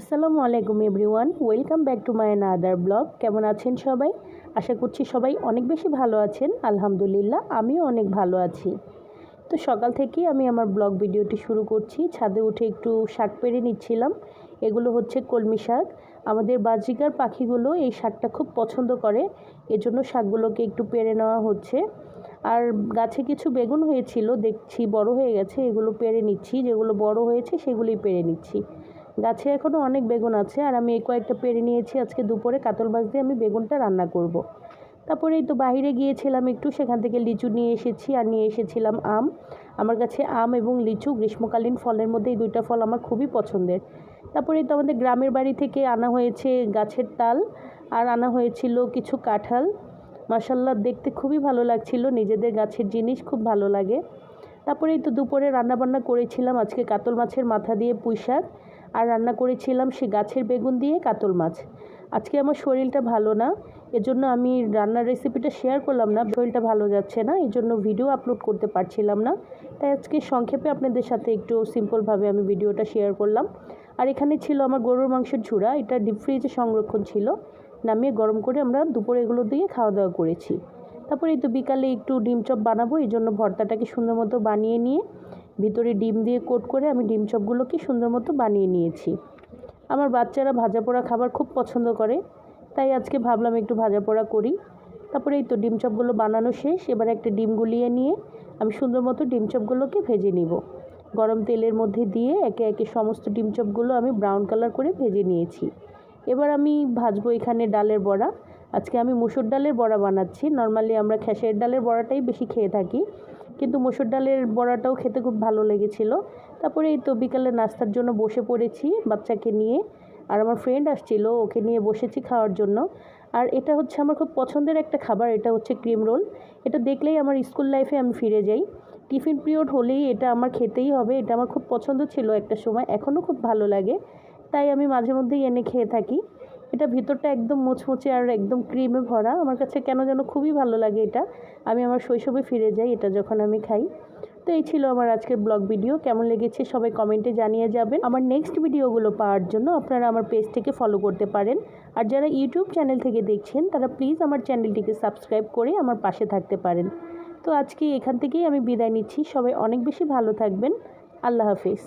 আসসালামু আলাইকুম everyone, welcome back to my other blog. কেমন আছেন সবাই? আশা করছি সবাই অনেক বেশি ভালো আছেন। আলহামদুলিল্লাহ, আমিও অনেক ভালো আছি। তো সকাল থেকেই আমি আমার ব্লগ ভিডিওটি শুরু করছি। ছাদে উঠে একটু শাক পেরে নিচ্ছিলাম। এগুলো হচ্ছে কলমি শাক। আমাদের বাজিকার পাখিগুলো এই শাকটা খুব পছন্দ করে। এজন্য শাকগুলোকে একটু পেরে নেওয়া হচ্ছে। আর গাছে কিছু বেগুন হয়েছিল, দেখছি বড় হয়ে গেছে। এগুলো পেরে নিচ্ছি। যেগুলো বড় হয়েছে, সেগুলোই পেরে নিচ্ছি। গাছে এখনও অনেক বেগুন আছে আর আমি এই কয়েকটা পেরে নিয়েছি। আজকে দুপুরে কাতল মাছ দিয়ে আমি বেগুনটা রান্না করব। তারপরে এই তো বাইরে গিয়েছিলাম একটু, সেখান থেকে লিচু নিয়ে এসেছি আর নিয়ে এসেছিলাম আম। আমার কাছে আম এবং লিচু গ্রীষ্মকালীন ফলের মধ্যে এই দুইটা ফল আমার খুবই পছন্দের। তারপরে তো আমাদের গ্রামের বাড়ি থেকে আনা হয়েছে গাছের তাল আর আনা হয়েছিল কিছু কাঁঠাল। মাসাল্লাহ দেখতে খুবই ভালো লাগছিল। নিজেদের গাছের জিনিস খুব ভালো লাগে। তারপরে তো দুপুরে রান্নাবান্না করেছিলাম, আজকে কাতল মাছের মাথা দিয়ে পুঁই শাক, আর রান্না করেছিলাম সে গাছের বেগুন দিয়ে কাতল মাছ। আজকে আমার শরীরটা ভালো না, এজন্য আমি রান্নার রেসিপিটা শেয়ার করলাম না, শরীরটা ভালো যাচ্ছে না এই জন্য ভিডিও আপলোড করতে পারছিলাম না। তাই আজকে সংক্ষেপে আপনাদের সাথে একটু সিম্পলভাবে আমি ভিডিওটা শেয়ার করলাম। আর এখানে ছিল আমার গরুর মাংসের ঝুড়া, এটা ডিপ ফ্রিজে সংরক্ষণ ছিল, নামিয়ে গরম করে আমরা দুপুরে এগুলো দিয়ে খাওয়া দাওয়া করেছি। তারপরে তো বিকালে একটু ডিম চপ বানাবো, এই জন্য ভর্তাটাকে সুন্দর মতো বানিয়ে নিয়ে ভিতরে ডিম দিয়ে কোট করে আমি ডিম চপগুলোকে সুন্দর মতো বানিয়ে নিয়েছি। আমার বাচ্চারা ভাজা পোড়া খাবার খুব পছন্দ করে, তাই আজকে ভাবলাম একটু ভাজা পোড়া করি। তারপরে এই তো ডিম চপগুলো বানানো শেষ, এবার একটা ডিম গুলিয়ে নিয়ে আমি সুন্দর মতো ডিম চপগুলোকে ভেজে নিব। গরম তেলের মধ্যে দিয়ে একে একে সমস্ত ডিম চপগুলো আমি ব্রাউন কালার করে ভেজে নিয়েছি। এবার আমি ভাজবো এখানে ডালের বড়া আজকে আমি মুসুর ডালের বড়া বানাচ্ছি। নর্মালি আমরা খেসের ডালের বড়াটাই বেশি খেয়ে থাকি। কিন্তু মুসুর ডালের বড়াটাও খেতে খুব ভালো লেগেছিল। তারপরে এই তো বিকালে নাস্তার জন্য বসে পড়েছি বাচ্চাকে নিয়ে। আর আমার ফ্রেন্ড আসছিল, ওকে নিয়ে বসেছি খাওয়ার জন্য। আর এটা হচ্ছে আমার খুব পছন্দের একটা খাবার, এটা হচ্ছে ক্রিম রোল। এটা দেখলেই আমার স্কুল লাইফে আমি ফিরে যাই। টিফিন পিরিয়ড হলেই এটা আমার খেতেই হবে, এটা আমার খুব পছন্দ ছিল একটা সময়, এখনও খুব ভালো লাগে। তাই আমি মাঝে মধ্যেই এনে খেয়ে থাকি। এটা ভিতরটা একদম মুচমুচে আর একদম ক্রিমে ভরা। আমার কাছে কেন যেন খুবই ভালো লাগে এটা। আমি আমার শৈশবে ফিরে যাই, এটা যখন আমি খাই। তো এই ছিল আমার আজকের ব্লগ ভিডিও। কেমন লেগেছে সবাই কমেন্টে জানিয়ে যাবেন। আমার নেক্সট ভিডিওগুলো পাওয়ার জন্য আপনারা আমার পেজটিকে ফলো করতে পারেন। আর যারা ইউটিউব চ্যানেল থেকে দেখছেন, তারা প্লিজ আমার চ্যানেলটিকে সাবস্ক্রাইব করে আমার পাশে থাকতে পারেন। তো আজকে এখান থেকেই আমি বিদায় নিচ্ছি। সবাই অনেক বেশি ভালো থাকবেন। আল্লাহ হাফিজ।